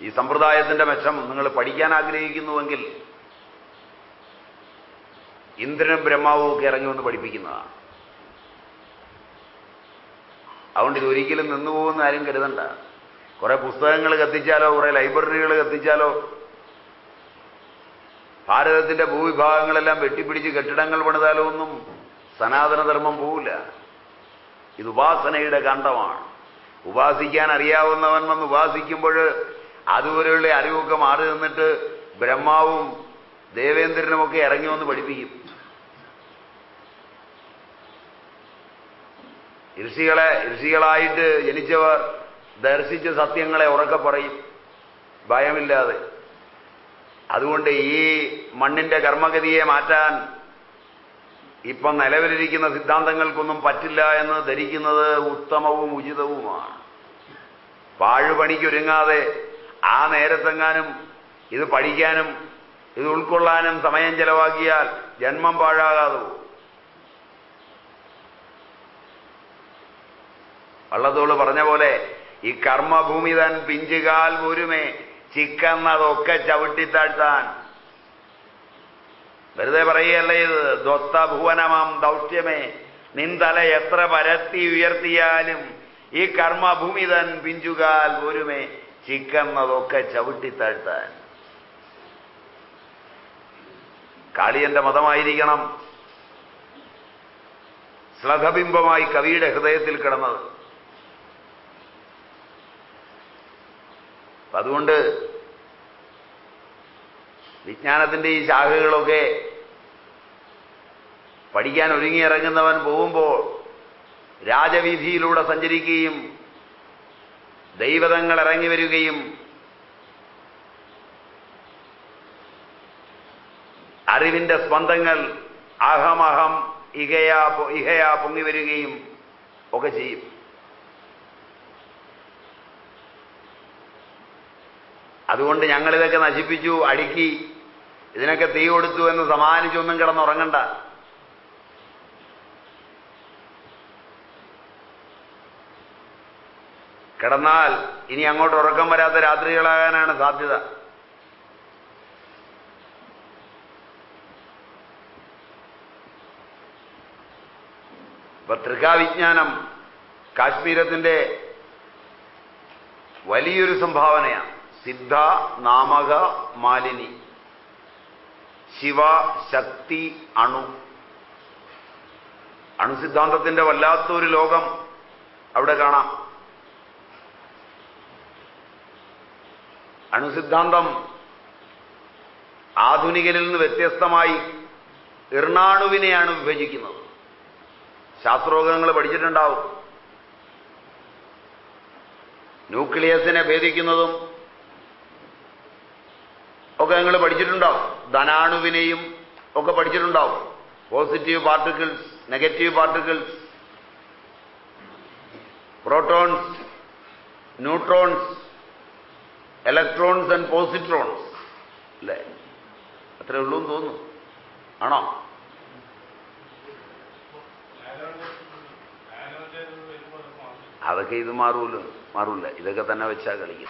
ഈ സമ്പ്രദായത്തിന്റെ മെച്ചം നിങ്ങൾ പഠിക്കാൻ ആഗ്രഹിക്കുന്നുവെങ്കിൽ ഇന്ദ്രനും ബ്രഹ്മാവും ഒക്കെ ഇറങ്ങി വന്ന് പഠിപ്പിക്കുന്നതാണ് അതുകൊണ്ട് ഇതൊരിക്കലും നിന്നുപോകുന്ന ആരും കരുതണ്ട. കുറെ പുസ്തകങ്ങൾ കത്തിച്ചാലോ കുറെ ലൈബ്രറികൾ കത്തിച്ചാലോ ഭാരതത്തിന്റെ ഭൂവിഭാഗങ്ങളെല്ലാം വെട്ടിപ്പിടിച്ച് കെട്ടിടങ്ങൾ പണിതാലോ ഒന്നും സനാതനധർമ്മം പോവില്ല. ഇത് ഉപാസനയുടെ കണ്ടമാണ് ഉപാസിക്കാൻ അറിയാവുന്നവൻ വന്ന് ഉപാസിക്കുമ്പോൾ അതുപോലെയുള്ള അറിവൊക്കെ മാറി നിന്നിട്ട് ബ്രഹ്മാവും ദേവേന്ദ്രനുമൊക്കെ ഇറങ്ങി വന്ന് പഠിപ്പിക്കും. ഋഷികളെ ഋഷികളായിട്ട് ജനിച്ചവർ ദർശിച്ച സത്യങ്ങളെ ഉറക്കെ പറയും. ഭയമില്ലാതെ. അതുകൊണ്ട് ഈ മണ്ണിന്റെ കർമ്മഗതിയെ മാറ്റാൻ ഇപ്പം നിലവിലിരിക്കുന്ന സിദ്ധാന്തങ്ങൾക്കൊന്നും പറ്റില്ല എന്ന് ധരിക്കുന്നത് ഉത്തമവും ഉചിതവുമാണ്. പാഴുപണിക്കൊരുങ്ങാതെ ആ നേരത്തെങ്ങാനും ഇത് പഠിക്കാനും ഇത് ഉൾക്കൊള്ളാനും സമയം ചെലവാക്കിയാൽ ജന്മം പാഴാകാതെ വള്ളത്തോൾ പറഞ്ഞ പോലെ ഈ കർമ്മഭൂമി തൻ പിഞ്ചുകാൽ ഒരുമേ ചിക്കന്നതൊക്കെ ചവിട്ടിത്താഴ്ത്താൻ വെറുതെ പറയുകയല്ല ഇത്? ദ്വസ്തഭുവനമാം ദൗത്യമേ നിന്തല എത്ര പരത്തി ഉയർത്തിയാലും ഈ കർമ്മഭൂമി തൻ പിഞ്ചുകാൽ ഒരുമേ ചവിട്ടി താഴ്ത്താൻ. കാളിയന്റെ മതമായിരിക്കണം. ശ്ലഘബിംബമായി കവിയുടെ ഹൃദയത്തിൽ കിടന്നത്. അതുകൊണ്ട് വിജ്ഞാനത്തിന്റെ ഈ ശാഖകളൊക്കെ പഠിക്കാൻ ഒരുങ്ങിയിറങ്ങുന്നവൻ പോകുമ്പോൾ രാജവീഥിയിലൂടെ സഞ്ചരിക്കുകയും ദൈവതങ്ങൾ ഇറങ്ങി വരികയും അറിവിന്റെ സ്പന്ദങ്ങൾ അഹമഹം ഇഹയാ ഇഹയാ പൊങ്ങി വരികയും ഒക്കെ ചെയ്യും. അതുകൊണ്ട് ഞങ്ങളിതൊക്കെ നശിപ്പിച്ചു അടുക്കി ഇതിനൊക്കെ തീ കൊടുത്തു എന്ന് സമാനിച്ചൊന്നും കിടന്നുറങ്ങണ്ട. കിടന്നാൽ ഇനി അങ്ങോട്ട് ഉറക്കം വരാത്ത രാത്രികളാകാനാണ് സാധ്യത. ഇപ്പൊ തൃക്കാവിജ്ഞാനം കാശ്മീരത്തിന്റെ വലിയൊരു സംഭാവനയാണ്. സിദ്ധ നാമക മാലിനി. ശിവ ശക്തി അണു. അണുസിദ്ധാന്തത്തിന്റെ വല്ലാത്തൊരു ലോകം അവിടെ കാണാം. അണുസിദ്ധാന്തം ആധുനികരിൽ നിന്ന് വ്യത്യസ്തമായി ഇർണാണുവിനെയാണ് വിഭജിക്കുന്നത്. ശാസ്ത്രോഗങ്ങൾ പഠിച്ചിട്ടുണ്ടാവും. ന്യൂക്ലിയസിനെ ഭേദിക്കുന്നതും ഒക്കെ നിങ്ങൾ പഠിച്ചിട്ടുണ്ടാവും. ധനാണുവിനെയും ഒക്കെ പഠിച്ചിട്ടുണ്ടാവും. Positive particles negative particles protons neutrons electrons and positrons അല്ലേ അത്രേ ഉള്ളൂ എന്ന് തോന്നുന്നു. ആണോ? അതൊക്കെ ഇത് മാറൂല്ലോ മാറൂല. ഇതൊക്കെ തന്നെ വെച്ചാൽ കളിക്കും.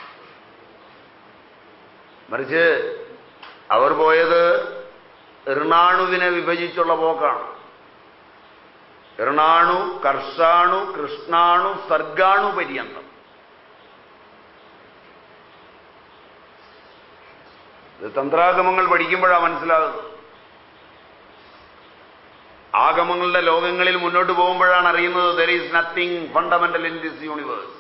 മറിച്ച് അവർ പോയത് ഋണാണുവിനെ വിഭജിച്ചുള്ള പോക്കാണ്. ഋണാണു കർഷാണു കൃഷ്ണാണു സർഗാണു പര്യന്തം. ഇത് തന്ത്രാഗമങ്ങൾ പഠിക്കുമ്പോഴാണ് മനസ്സിലാകുന്നത് ആഗമങ്ങളുടെ ലോകങ്ങളിൽ മുന്നോട്ട് പോകുമ്പോഴാണ് അറിയുന്നത് there is nothing fundamental in this universe